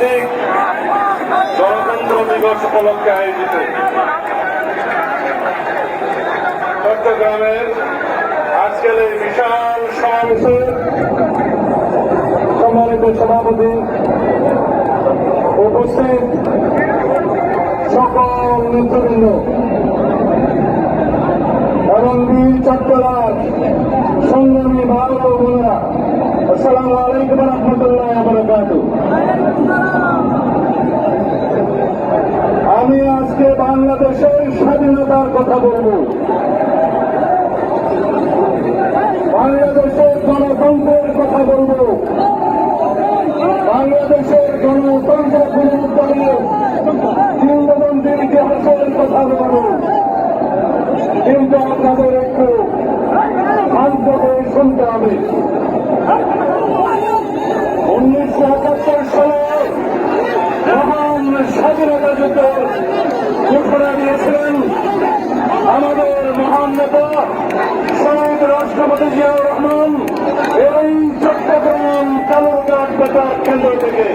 বার্ষিক গণতন্ত্র দিবস উপলক্ষে আয়োজিত। চট্টগ্রামের আজকের এই বিশাল সমাবেশের সম্মানিত সভাপতি উপস্থিত সকল নেতৃবৃন্দ। এবং বীর চট্টগ্রাম সংগ্রামী ভারত বোনেরা আসসালামু আলাইকুম রহমতুল্লাহ বরকাত আমি আজকে বাংলাদেশের স্বাধীনতার কথা বলব। বাংলাদেশের গণতন্ত্রের কথা বলব। বাংলাদেশের গণতন্ত্র পুনরুদ্ধারে কিংবদন্তির ইতিহাসের কথা বলব। কিন্তু আপনাদের একটু শান্ত হয়ে শুনতে হবে। উনিশশো একাত্তর সালে মহান স্বাধীনতা যুদ্ধের ঘোষণা দিয়েছিলেন আমাদের মহান নেতা শহীদ রাষ্ট্রপতি জিয়াউর রহমান এবং চট্টগ্রাম কালুরঘাট বেতার কেন্দ্র থেকে।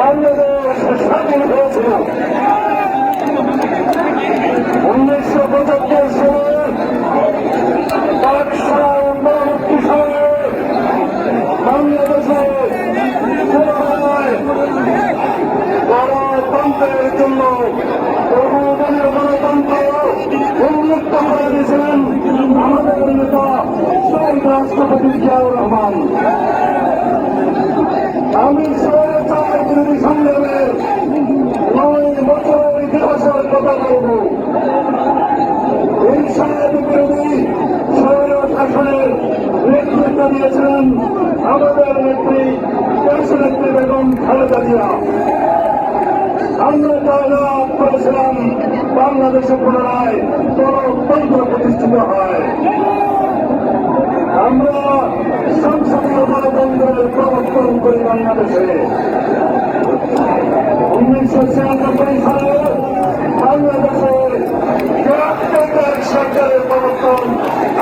বাংলাদেশ স্বাধীন হয়েছিল উনিশশো পঁচাত্তর সালে পাকশালা পরবর্তী সময়ে বাংলাদেশে পুনরায় গণতন্ত্রের জন্য বহুদলীয় গণতন্ত্র করে দিয়েছিলেন আমাদের নেতা রাষ্ট্রপতি জিয়াউর রহমান আমি স্বৈরাচার বিরোধী সংগ্রামের নয় বছরের ইতিহাসের কথা বলব এই সাহেব বিরোধী স্বৈর শাসনের নেতৃত্ব দিয়েছিলেন আমাদের নেত্রী দেশনেত্রী বেগম খালেদা জিয়া আমরা জয়লাভ করেছিলাম বাংলাদেশে পুনরায় গণতন্ত্র প্রতিষ্ঠিত হয়। আমরা সংসদীয় গণতন্ত্রের প্রবর্তন করি বাংলাদেশে। উনিশশো ছিয়ানব্বই সালে বাংলাদেশে সরকারের প্রবর্তন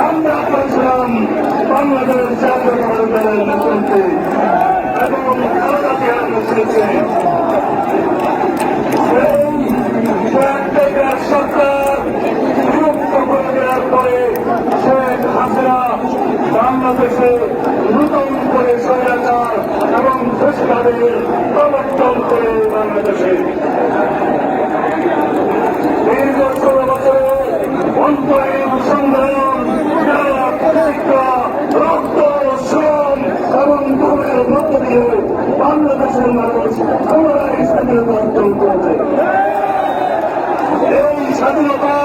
আমরা করেছিলাম। বাংলাদেশ জাতীয় দলের নেতৃত্বে এবং খালেদা জিয়ার নেতৃত্বে শেখ সরকার বিলুপ্ত করে দেওয়ার পরে শেখ হাসিনা বাংলাদেশে নূতন করে স্বৈরাচার দেশকালের প্রবর্তন করে বাংলাদেশে। দীর্ঘ ষোলো বছরে অন্তরীণ সংগ্রাম প্রতিজ্ঞা বাংলাদেশের এই স্বাধীনতা,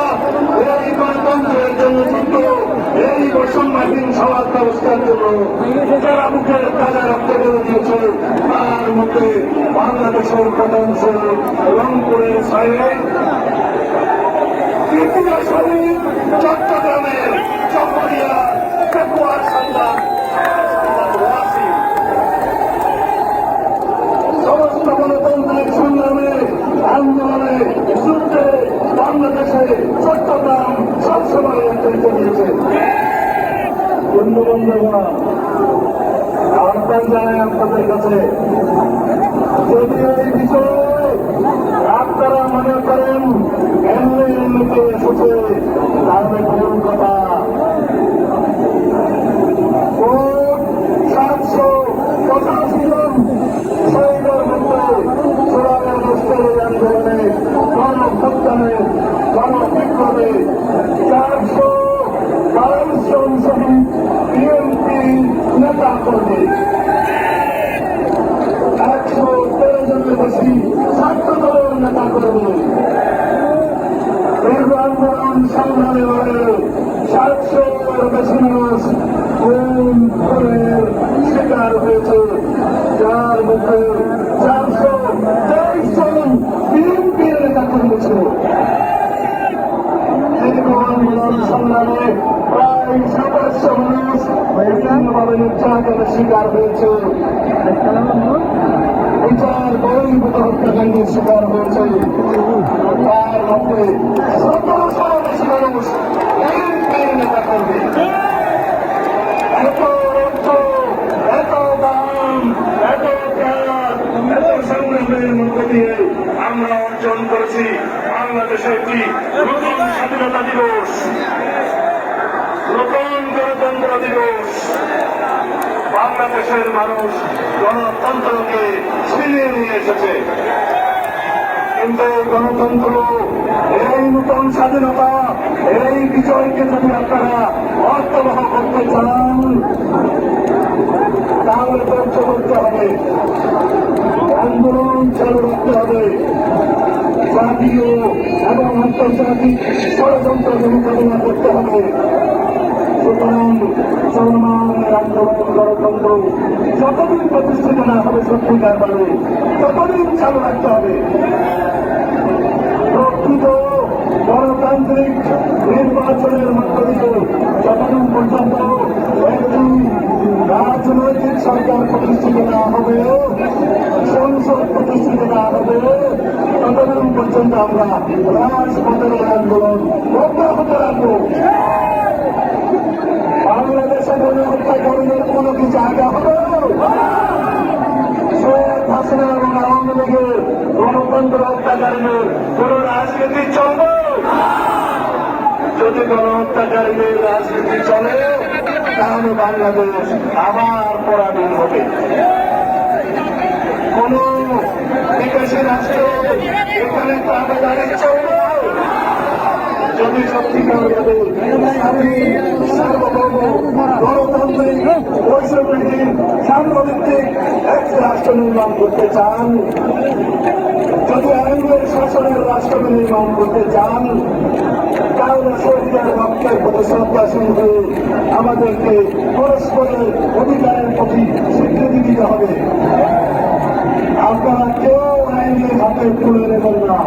এই গণতন্ত্রের জন্য যুদ্ধ, এই বৈষম্যহীন সমাজ ব্যবস্থার জন্য মুখের তাজা রক্ত করে দিয়েছে। তার মধ্যে বাংলাদেশের প্রধানশ রংপুরের সাইরে ত্রিপুরা শরীর চট্টগ্রামের চকরিয়া পেকুয়ার সন্তান ওয়াসিম সমস্ত গণতান্ত্রিক সংগ্রামে আন্দোলনে যুদ্ধে বাংলাদেশে চট্টগ্রাম সবসময় নেতৃত্ব দিয়েছে বন্ধু বন্ধুগণ আহ্বান আপনাদের কাছে যদি এই বিষয়ে আপনারা মনে করেন, এমনি এমনিতে এসেছে তাহলে কোন কথা সাতশো পঁচাশি জন শহীদের মধ্যে সোলারের মুস্তের আন্দোলনে গণভ্যুত্থানে গণবিপ্লবে চারশো বাইশ জন শহীদ বিএনপি নেতা কর্মী একশো তেরো জনের বেশি ছাত্র দলের নেতা কর্মী দীর্ঘ আন্দোলন সংগ্রামে লড়ে সাতশো বেশি মানুষ কোন খুনের শিকার হয়েছে যার মধ্যে চারশো তেইশ জন বিএনপির নেতা কর্মী ছিল দীর্ঘ আন্দোলন সংগ্রামে প্রায় সাতাশশো মানুষ বিভিন্নভাবে নির্যাতনের শিকার হয়েছে বিচার বহির্ভূত শিকার হয়েছে তার মধ্যে সতেরোশো মানুষ অনেক পরিণতা করবে। এত রক্ত এত দাম, এত ত্যাগ এত আমরা অর্জন করেছি বাংলাদেশের একটি নতুন স্বাধীনতা দিবস। নতুন গণতন্ত্র দিবস। বাংলাদেশের মানুষ গণতন্ত্রকে ছিনিয়ে নিয়ে এসেছে। কিন্তু গণতন্ত্র, এই নতুন স্বাধীনতা, এই বিজয়কে যদি আপনারা অর্থবহ করতে চান, তাহলে ধৈর্য করতে হবে। আন্দোলন চালু রাখতে হবে। জাতীয় এবং আন্তর্জাতিক ষড়যন্ত্র মোকাবিলা করতে হবে। সুতরাং চলমানের আন্দোলন, গণতন্ত্র যতদিন প্রতিষ্ঠিত না হবে সত্যিকার মানে ততদিন চালু রাখতে হবে প্রকৃত গণতান্ত্রিক নির্বাচনের মধ্য দিয়ে যতদিন পর্যন্ত একটি রাজনৈতিক সরকার প্রতিষ্ঠিত না হবে, সংসদ প্রতিষ্ঠিত না হবে। ততদিন পর্যন্ত আমরা রাজপথের আন্দোলন অব্যাহত রাখব। বাংলাদেশে কোনো হত্যাকারীদের কোনো কি জায়গা হবে শেখ হাসিনা এবং আওয়ামী লীগের গণতন্ত্র হত্যাকারীদের কোন রাজনীতি চলবে যদি কোন হত্যাকারীদের রাজনীতি চলে, তাহলে বাংলাদেশ আবার পরাধীন হবে। কোন বিকাশী রাষ্ট্র এখানে তাবেদারি চলবে যদি চান, যদি আইনের শাসনের রাষ্ট্র নির্মাণ করতে চান আমাদেরকে পরস্পরের অধিকারের প্রতি স্বীকৃতি দিতে হবে আপনারা কেউ আইনের হাতে তুলে নেবেন না।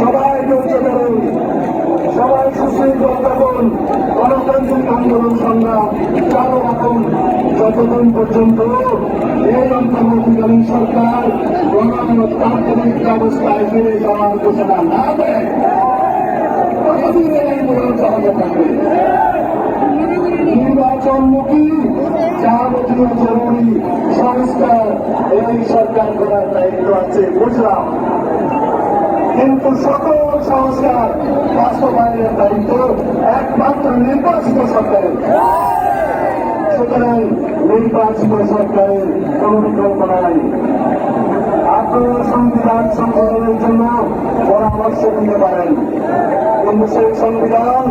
সবাই ধৈর্য ধরুন। সবাই সুশৃঙ্খল থাকুন গণতান্ত্রিক আন্দোলন সংগ্রাম চালু রাখুন যতদিন পর্যন্ত এই অন্তর্বর্তীকালীন সরকার, গণতান্ত্রিক ব্যবস্থায় ফিরে যাওয়ার ঘোষণা। না দেয় ততদিন এই যাবতীয় জরুরি সংস্কার এই সরকার করার দায়িত্ব আছে। বুঝলাম কিন্তু সকল সংস্কার বাস্তবায়নের দায়িত্ব একমাত্র নির্বাচিত সরকারের। সুতরাং নির্বাচিত সরকারের কোন বিকল্প নাই আপনারা সংবিধান সংশোধনের জন্য পরামর্শ দিতে পারেন। সেই সংবিধান,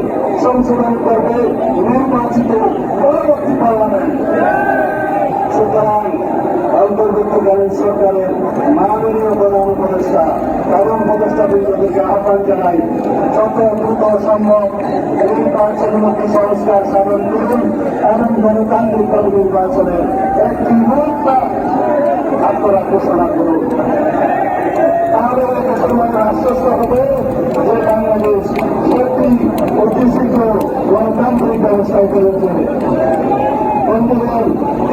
সংশোধন করবে নির্বাচিত পরবর্তী পার্লামেন্ট। সুতরাং অন্তর্বর্তীকালীন সরকারের মাননীয় প্রধান উপদেষ্টা প্রধান উপদেষ্টা বিরোধীকে আহ্বান জানাই, যত দ্রুত সম্ভব নির্বাচনমুখী সংস্কার সাধন করুন এবং গণতান্ত্রিক নির্বাচনের একটি রূপটা আপনারা ঘোষণা করুন। তাহলে মুসলমানরা আশ্বস্ত হবে যে বাংলাদেশ সত্যি অতি শীঘ্র গণতান্ত্রিক ব্যবস্থায় ফেলেছে বন্ধুগণ এই গরমের মধ্যে আপনারা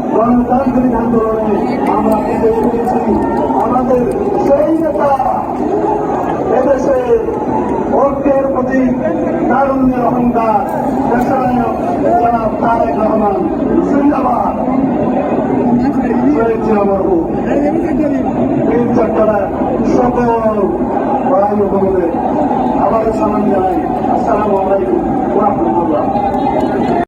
গণতান্ত্রিক আন্দোলনে আমরা পেতে পেরেছি আমাদের সেই নেতা এদেশে ঐক্যের প্রতি তারুণ্যের অহংকার দেশনায়ক জনাব তারেক রহমান জিন্দাবাদ। এই চট্টগ্রাম সকল বায়ু ভবনে আবার জানাই। আসসালামু আলাইকুম রহমতুল্লাহ।